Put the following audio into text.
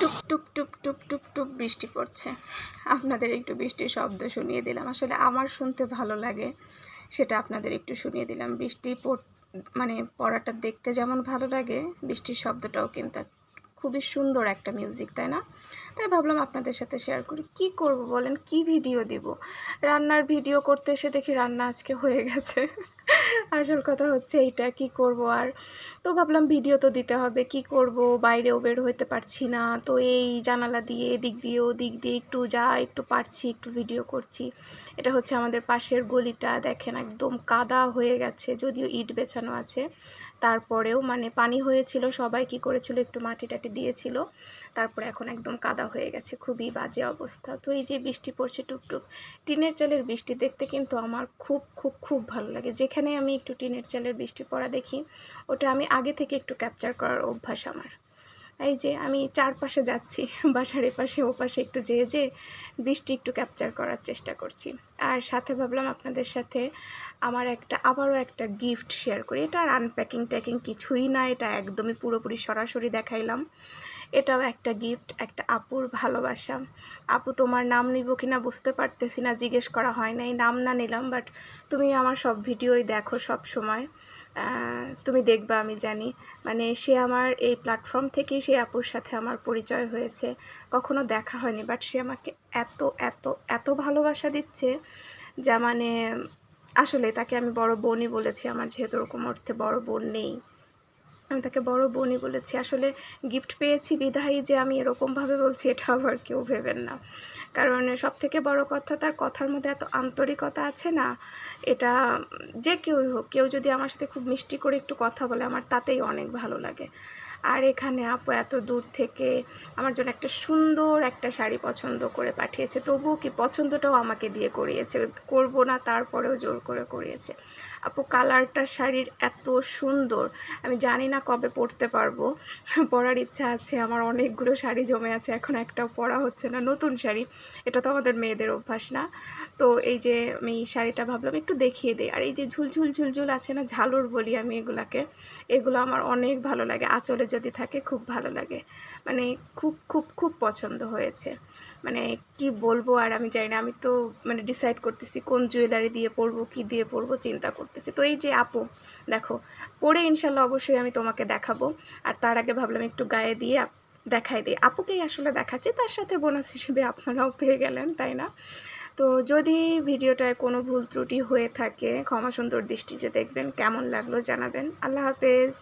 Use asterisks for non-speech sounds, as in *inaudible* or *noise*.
টুক টুক টুক টুক টুক টুক বৃষ্টি পড়ছে। আপনাদের একটু বৃষ্টির শব্দ শুনিয়ে দিলাম। আসলে আমার শুনতে ভালো লাগে, সেটা আপনাদের একটু শুনিয়ে দিলাম। বৃষ্টি পড় মানে পড়াটা দেখতে যেমন ভালো লাগে, বৃষ্টির শব্দটাও কিন্তু খুবই সুন্দর একটা মিউজিক তাই না? তাই ভাবলাম আপনাদের সাথে শেয়ার করি। কি করব বলেন? কি ভিডিও দিব? রান্নার ভিডিও করতে এসে দেখি রান্না আজকে হয়ে গেছে। আসল কথা হচ্ছে এইটা, কি করব আর? তো ভাবলাম ভিডিও তো দিতে হবে, কি করব? বাইরেও বের হইতে পারছি না। তো এই জানালা দিয়ে, এদিক দিয়ে, ওদিক দিয়ে একটু যা, একটু পারছি, একটু ভিডিও করছি। এটা হচ্ছে আমাদের পাশের গলিটা, দেখেন একদম কাদা হয়ে গেছে, যদিও ইট বেছানো আছে। তারপরেও মানে পানি হয়েছিল, সবাই কি করেছিল, একটু মাটি টাটি দিয়েছিল। তারপরে এখন একদম কাদা হয়ে গেছে, খুবই বাজে অবস্থা। তো এই যে বৃষ্টি পড়ছে টুকটুক টিনের চালের বৃষ্টি দেখতে কিন্তু আমার খুব খুব খুব ভালো লাগে। যেখানে আমি একটু টিনের চালের বৃষ্টি পড়া দেখি, ওটা আমি আগে থেকে একটু ক্যাপচার করার অভ্যাস আমার। এই যে আমি চারপাশে যাচ্ছি, *laughs* বাসার এপাশে ওপাশে একটু যেয়ে যে বৃষ্টি একটু ক্যাপচার করার চেষ্টা করছি। আর সাথে ভাবলাম আপনাদের সাথে আমার একটা, আবারও একটা গিফট শেয়ার করি। এটা আর আনপ্যাকিং ট্যাকিং কিছুই না, এটা একদমই পুরোপুরি সরাসরি দেখাইলাম। এটাও একটা গিফট একটা আপুর ভালোবাসা। আপু, তোমার নাম নিব কি না বুঝতে পারতেছি না, জিজ্ঞেস করা হয় নাই। নাম না নিলাম বাট তুমি আমার সব ভিডিওই দেখো সব সময়। তুমি দেখবা, আমি জানি। মানে সে আমার এই প্ল্যাটফর্ম থেকেই সেই আপুর সাথে আমার পরিচয় হয়েছে। কখনো দেখা হয়নি বাট সে আমাকে এত এত এত ভালোবাসা দিচ্ছে যা মানে আসলে তাকে আমি বড় বোনই বলেছি। আমার যেহেতু ওরকম অর্থে বড় বোন নেই। আমি তাকে বড় বোনই বলেছি। আসলে গিফট পেয়েছি বিধায়ী যে আমি এরকমভাবে বলছি, এটা আবার কেউ ভেবেন না। কারণ সব থেকে বড় কথা, তার কথার মধ্যে এত আন্তরিকতা আছে না, এটা যে কেউই হোক, কেউ যদি আমার সাথে খুব মিষ্টি করে একটু কথা বলে, আমার তাতেই অনেক ভালো লাগে। আর এখানে আপু এত দূর থেকে আমার জন্য একটা সুন্দর একটা শাড়ি পছন্দ করে পাঠিয়েছে। তবুও কি পছন্দটাও আমাকে দিয়ে করিয়েছে। করব না, তারপরেও জোর করে করিয়েছে। আপু, কালারটা শাড়ির এত সুন্দর। আমি জানি না কবে পরতে পারব। পরার ইচ্ছা আছে, আমার অনেকগুলো শাড়ি জমে আছে, এখন একটাও পরা হচ্ছে না। নতুন শাড়ি, এটা তো আমাদের মেয়েদের অভ্যাস না। তো এই যে আমি শাড়িটা ভাবলাম, একটু দেখিয়ে দিই। আর এই যে ঝুলঝুল ঝুলঝুল আছে না, ঝালুর বলি আমি এগুলাকে, এগুলো আমার অনেক ভালো লাগে। আঁচলে যদি থাকে খুব ভালো লাগে। মানে খুব খুব খুব পছন্দ হয়েছে। মানে কি বলব আর আমি জানি না, আমি তো মানে ডিসাইড করতেছি কোন জুয়েলারি দিয়ে পরবো, কি দিয়ে পরবো, চিন্তা করতেছি। তো এই যে আপু, দেখো, পরে ইনশাল্লাহ অবশ্যই আমি তোমাকে দেখাবো। আর তার আগে ভাবলাম একটু গায়ে দিয়ে দেখাই দিই। আপুকেই আসলে দেখাচ্ছি, তার সাথে বোনাস হিসেবে আপনারাও পেয়ে গেলেন, তাই না? তো যদি ভিডিওটায় কোনো ভুল ত্রুটি হয়ে থাকে, ক্ষমা সুন্দর দৃষ্টিতে দেখবেন, কেমন লাগল জানাবেন। আল্লাহ হাফেজ।